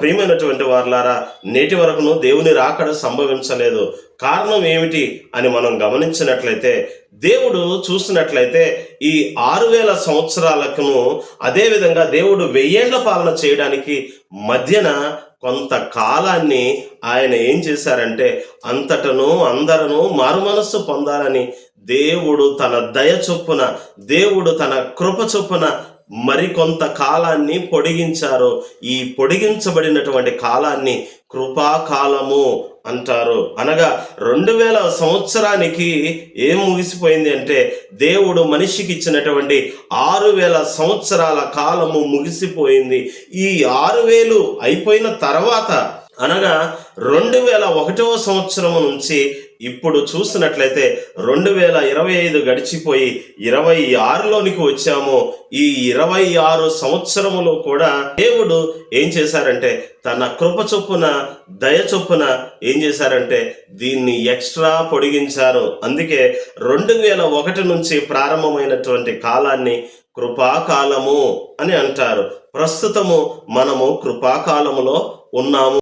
ప్రియమైనటువంటి వారులారా నేటి వరకును దేవుని రాకడ సంభవించలేదు. కారణం ఏమిటి అని మనం గమనించినట్లయితే దేవుడు చూసినట్లయితే ఈ ఆరు వేల సంవత్సరాలకును అదేవిధంగా దేవుడు వెయ్యేళ్ళ పాలన చేయడానికి మధ్యన కొంత కాలాన్ని ఆయన ఏం చేశారంటే అంతటను అందరను మారుమనస్సు పొందాలని దేవుడు తన దయ చొప్పున దేవుడు తన కృప చొప్పున మరికొంత కాలాన్ని పొడిగించారు. ఈ పొడిగించబడినటువంటి కాలాన్ని కృపాకాలము అంటారు. అనగా రెండు వేల సంవత్సరానికి ఏం ముగిసిపోయింది అంటే దేవుడు మనిషికి ఇచ్చినటువంటి ఆరు వేల సంవత్సరాల కాలము ముగిసిపోయింది. ఈ ఆరు వేలు అయిపోయిన తర్వాత అనగా రెండు వేల ఒకటవ సంవత్సరం నుంచి ఇప్పుడు చూసినట్లయితే రెండు వేల ఇరవై ఐదు గడిచిపోయి ఇరవై ఆరులోనికి వచ్చాము. ఈ ఇరవై ఆరు సంవత్సరములో కూడా దేవుడు ఏం చేశారంటే తన కృప చొప్పున దయ చొప్పున ఏం చేశారంటే దీన్ని ఎక్స్ట్రా పొడిగించారు. అందుకే రెండు వేల ఒకటి నుంచి ప్రారంభమైనటువంటి కాలాన్ని కృపాకాలము అని అంటారు. ప్రస్తుతము మనము కృపాకాలములో ఉన్నాము.